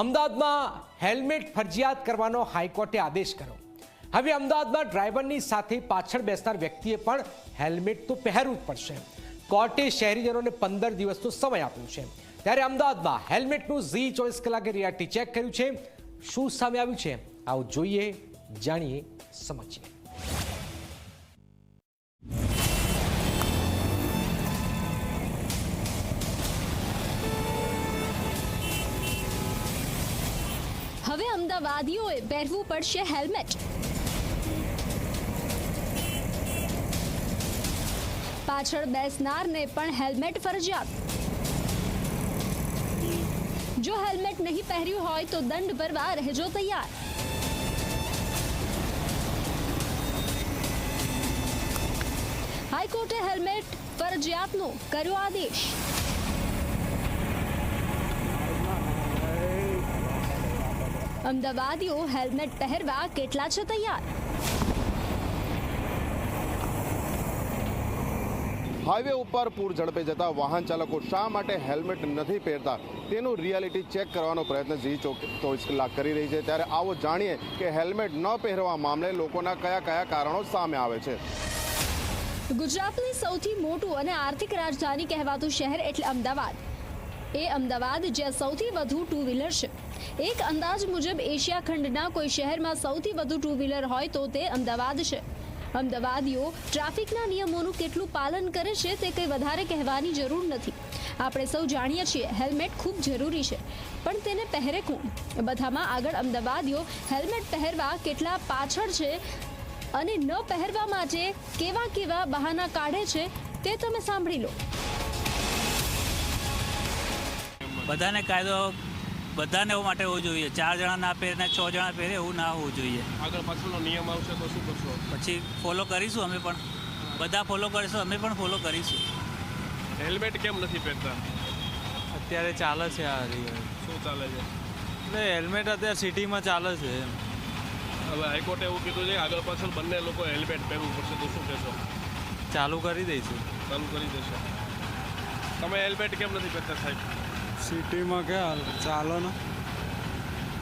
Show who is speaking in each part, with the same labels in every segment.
Speaker 1: અમદાવાદમાં હેલ્મેટ ફરજિયાત કરવાનો હાઈકોર્ટે આદેશ કર્યો. હવે અમદાવાદમાં ડ્રાઈવરની સાથે પાછળ બેસનાર વ્યક્તિએ પણ હેલ્મેટ તો પહેરવું જ પડશે. કોર્ટે શહેરીજનોને પંદર દિવસનો સમય આપ્યો છે. ત્યારે અમદાવાદમાં હેલ્મેટનું ઝી ચોવીસ કલાકે રિયાલિટી ચેક કર્યું છે. શું સામે આવ્યું છે? આવું જોઈએ, જાણીએ, સમજીએ.
Speaker 2: હવે અમદાવાદીઓએ પહેરવું પડશે હેલ્મેટ. પાછળ બેસનારને પણ હેલ્મેટ ફરજિયાત. જો હેલ્મેટ નહીં પહેર્યું હોય તો દંડ ભરવા રહેજો તૈયાર. હાઈકોર્ટે હેલ્મેટ ફરજિયાતનો કર્યો આદેશ. અમદાવાદીઓ હેલ્મેટ પહેરવા કેટલા છે તૈયાર?
Speaker 3: હાઈવે ઉપર પૂર ઝડપે જતા વાહન ચાલકો શા માટે હેલ્મેટ નથી પહેરતા? તેનું રિયાલિટી ચેક કરવાનો પ્રયત્ન જી ચોવીસ કલાક કરી રહી છે. ત્યારે આવો જાણીએ કે હેલ્મેટ ન પહેરવા મામલે લોકોના કયા કયા કારણો સામે આવે છે.
Speaker 2: ગુજરાતની સૌથી મોટું અને આર્થિક રાજધાની કહેવાતું શહેર એટલે અમદાવાદ. એ અમદાવાદ જ્યાં સૌથી વધુ ટુ વ્હીલર છે. એક અંદાજ મુજબ એશિયા ખંડના કોઈ શહેરમાં સૌથી વધુ ટુ વ્હીલર હોય તો તે અમદાવાદ છે. અમદાવાદીઓ ટ્રાફિકના નિયમોનું કેટલું પાલન કરે છે તે કંઈ વધારે કહેવાની જરૂર નથી. આપણે સૌ જાણીએ છીએ હેલ્મેટ ખૂબ જરૂરી છે. પણ તેને પહેરે કોણ? બધામાં આગળ અમદાવાદીઓ હેલ્મેટ પહેરવા કેટલા પાછળ છે અને ન પહેરવા માટે કેવા કેવા બહાના કાઢે છે તે તમે સાંભળી લો.
Speaker 4: બધાને કાયદો બધાને એવું માટે હોવું જોઈએ. ચાર જણા ના પહેરે ને છ જણા પહેરે એવું ના હોવું જોઈએ.
Speaker 5: આગળ પાછળનો નિયમ આવશે તો શું કરશો?
Speaker 4: પછી ફોલો કરીશું અમે પણ. બધા ફોલો કરીશું અમે પણ ફોલો કરીશું.
Speaker 5: હેલ્મેટ કેમ નથી પહેરતા?
Speaker 6: અત્યારે ચાલે છે આ
Speaker 5: શું ચાલે છે?
Speaker 6: એટલે હેલ્મેટ અત્યારે સિટીમાં ચાલે છે એમ.
Speaker 5: હવે હાઈકોર્ટે એવું કીધું છે આગળ પાછળ બંને લોકો હેલ્મેટ પહેરવું પડશે તો શું કહેશો?
Speaker 6: ચાલુ કરી દઈશું.
Speaker 5: ચાલુ કરી દેશે. તમે હેલ્મેટ કેમ નથી પહેરતા સાહેબ?
Speaker 6: સિટીમાં ક્યાં ચાલો ને.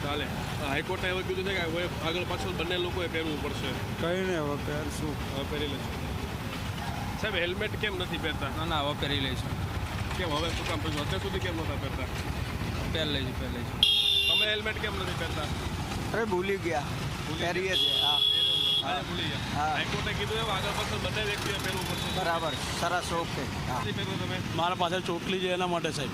Speaker 5: ચાલે. હાઈકોર્ટે એવું કીધું છે કે આગળ પાછળ બંને લોકોએ પહેરવું પડશે.
Speaker 6: કઈ ને હવે પહેરશું.
Speaker 5: હવે પહેરી લઈશું સાહેબ હેલ્મેટ કેમ નથી પહેરતા?
Speaker 6: ના ના હવે પહેરી લઈશું.
Speaker 5: કેમ? હવે શું કામ પછી અત્યાર સુધી કેમ નહોતા પહેરતા?
Speaker 6: પહેરી લઈશું પહેરી લઈશું.
Speaker 5: તમે હેલ્મેટ કેમ નથી પહેરતા?
Speaker 6: અરે ભૂલી ગયા. પહેરીએ છીએ હા.
Speaker 5: આજે ભૂલી ગયા
Speaker 6: હા.
Speaker 5: હાઈકોર્ટે કીધું એમ આગળ પાછળ બંને વ્યક્તિએ પહેરવું પડશે.
Speaker 6: બરાબર. સરસ ઓકે.
Speaker 7: મારા પાસે ચોટલી છે એના માટે સાહેબ.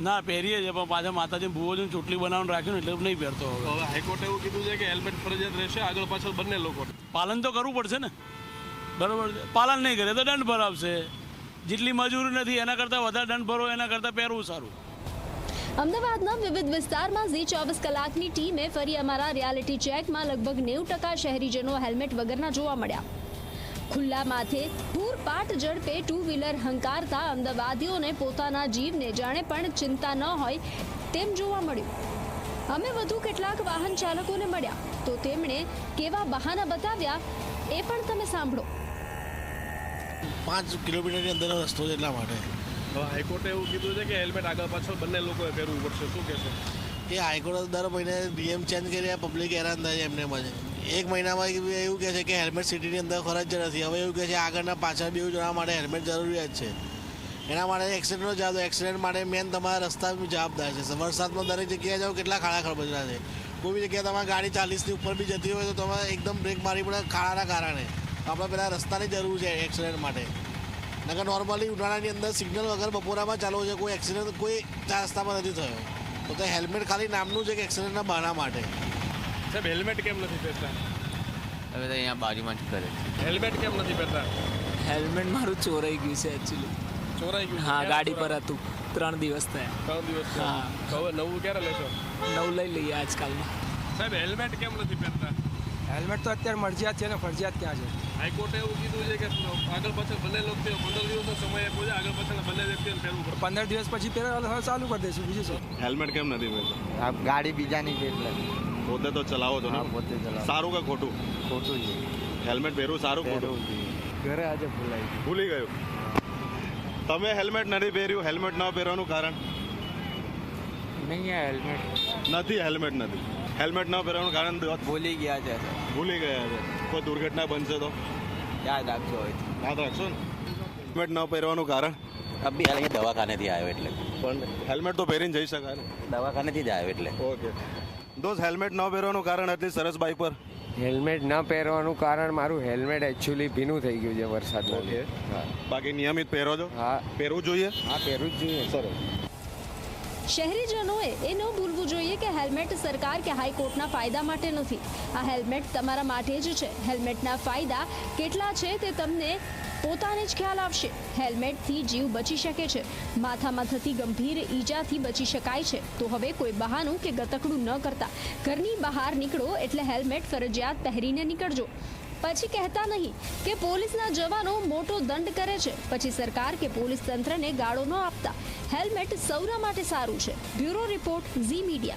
Speaker 7: ના પહેરીએ છીએ પણ પાછા માતાજી ભૂવો ચોટલી બનાવવાનું રાખ્યું ને એટલે નહીં પહેરતો હવે
Speaker 5: હાઈકોર્ટે એવું કીધું છે કે હેલ્મેટ ફરજિયાત રહેશે આગળ પાછળ બંને લોકો.
Speaker 7: પાલન તો કરવું પડશે ને. બરાબર છે. પાલન નહીં કરે તો દંડ ભરાવશે. જેટલી મજૂરી નથી એના કરતાં વધારે દંડ ભરો એના કરતાં પહેરવું સારું.
Speaker 2: અમદાવાદના વિવિધ વિસ્તારમાં ઝી ચોવીસ કલાકની ટીમે ફરી અમારા રિયાલિટી ચેકમાં લગભગ નેવું ટકા શહેરીજનો હેલ્મેટ વગરના જોવા મળ્યા. ખુલ્લા માથે પૂરપાટ ઝડપે ટુ વ્હીલર હંકારતા અમદાવાદીઓને પોતાના જીવને જાણે પણ ચિંતા ન હોય તેમ જોવા મળ્યું. અમે વધુ કેટલાક વાહન ચાલકોને મળ્યા તો તેમણે કેવા બહાના બતાવ્યા એ પણ તમે સાંભળો.
Speaker 8: પાંચ કિલોમીટરની અંદરનો રસ્તો એટલા માટે.
Speaker 5: હાઈકોર્ટે એવું કીધું છે કે હેલ્મેટ આગળ પાછળ બંને લોકોએ પહેરવું પડશે. શું કહેશો?
Speaker 8: એ હાઈકોર્ટ દર મહિને નિયમ ચેન્જ કરી પબ્લિક હેરાન થાય એમને મજે એક મહિનામાં એવું કહે છે કે હેલ્મેટ સિટીની અંદર ફરજ નથી. હવે એવું કહે છે આગળના પાછળ બેઉ જવા માટે હેલ્મેટ જરૂરિયાત છે. એના માટે એક્સિડન્ટનો જાદો એક્સિડન્ટ માટે મેન તમારા રસ્તા જવાબદાર છે. વરસાદમાં દરેક જગ્યાએ જાઓ, કેટલા ખાડા ખરબચડા છે. કોઈ બી જગ્યાએ તમારી ગાડી ચાલીસની ઉપર બી જતી હોય તો તમારે એકદમ બ્રેક મારી પડે ખાડાના કારણે. આપણે પેલા રસ્તાની જરૂર છે એક્સિડન્ટ માટે. નકર નોર્મલી ઉનાળાની અંદર સિગ્નલ વગર બપોરામાં ચાલુ છે. કોઈ એક્સિડન્ટ કોઈ રસ્તામાં નથી થયો. તો તે હેલ્મેટ ખાલી નામનું છે કે એક્સિડન્ટના બહાના માટે.
Speaker 5: સાહેબ હેલ્મેટ કેમ નથી પહેરતા?
Speaker 6: હવે તો અહીંયા બાજુમાં જ કરે
Speaker 5: હેલ્મેટ કેમ નથી પહેરતા?
Speaker 9: હેલ્મેટ મારું ચોરાઈ ગયું છે એકચ્યુઅલી
Speaker 5: ચોરાઈ ગયું
Speaker 9: હા ગાડી પર હતું. ત્રણ દિવસ થયા.
Speaker 5: ત્રણ દિવસ
Speaker 9: હા.
Speaker 5: હવે નવું ક્યારે લેશો?
Speaker 9: નવું લઈ લઈએ આજકાલમાં.
Speaker 5: સાહેબ હેલ્મેટ કેમ નથી પહેરતા?
Speaker 6: હેલ્મેટ તો અત્યારે મરજિયાત છે ને ફરજિયાત ત્યાં છે?
Speaker 5: હાઈકોર્ટે એવું કીધું છે કે આગળ પાછળ ભલે લોકો પંદર દિવસનો સમય આપ્યો છે આગળ પાછળ ભલે વ્યક્તિને પહેરવું
Speaker 6: પંદર દિવસ પછી પહેરવા ચાલુ કરી દઈશું બીજું શું?
Speaker 3: હેલ્મેટ કેમ નથી પહેરતો
Speaker 10: આ ગાડી બીજાની છે એટલે.
Speaker 3: પોતે તો ચલાવો છો ને?
Speaker 10: પોતે ચલાવો.
Speaker 3: સારું કે ખોટું?
Speaker 10: ખોટું છે.
Speaker 3: હેલ્મેટ પહેરવું સારું ખોટું?
Speaker 10: ઘરે આજે ભૂલાઈ
Speaker 3: ભૂલી ગયું? તમે હેલ્મેટ નથી પહેર્યું હેલ્મેટ ન પહેરવાનું કારણ?
Speaker 10: નહીં હેલ્મેટ
Speaker 3: નથી હેલ્મેટ નથી. હેલ્મેટ ન પહેરવાનું કારણ
Speaker 6: ભૂલી ગયા છે.
Speaker 3: ભૂલી ગયા છે. કોઈ દુર્ઘટના બનશે તો?
Speaker 6: યાદ રાખજો
Speaker 3: યાદ રાખશો ને? હેલ્મેટ ન પહેરવાનું કારણ?
Speaker 11: અભી હાલ અહીંયા દવાખાનેથી આવ્યો એટલે.
Speaker 3: પણ હેલ્મેટ તો પહેરીને જઈ શકાય ને?
Speaker 11: દવાખાનેથી જ આવ્યો એટલે.
Speaker 3: ઓકે. દોસ્ત હેલ્મેટ ન પહેરવાનું કારણ આટલી સરસ બાઇક પર?
Speaker 10: હેલ્મેટ ન પહેરવાનું કારણ મારું હેલ્મેટ એકચ્યુઅલી ભીનું થઈ ગયું છે વરસાદના
Speaker 3: બાકી નિયમિત પહેરો છો?
Speaker 10: હા.
Speaker 3: પહેરવું જોઈએ?
Speaker 10: હા પહેરવું જ જોઈએ.
Speaker 3: સરસ.
Speaker 2: શહેરીજનોએ એ ન ભૂલવું જોઈએ કે હેલ્મેટ સરકાર કે હાઈકોર્ટના ફાયદા માટે નથી. આ હેલ્મેટ તમારા માટે જ છે. હેલ્મેટના ફાયદા કેટલા છે તે તમને પોતાને જ ખ્યાલ આવશે. હેલ્મેટથી જીવ બચી શકે છે. માથામાં થતી ગંભીર ઈજાથી બચી શકાય છે. તો હવે કોઈ બહાનું કે ગતકડું ન કરતા. ઘરની બહાર નીકળો એટલે હેલ્મેટ ફરજિયાત પહેરીને નીકળજો. પછી કહેતા નહીં કે પોલીસના જવાનો મોટો દંડ કરે છે. પછી સરકાર કે પોલીસ તંત્રને ગાળો ન આપતા. હેલ્મેટ સૌના માટે સારું છે. Bureau report Zee media.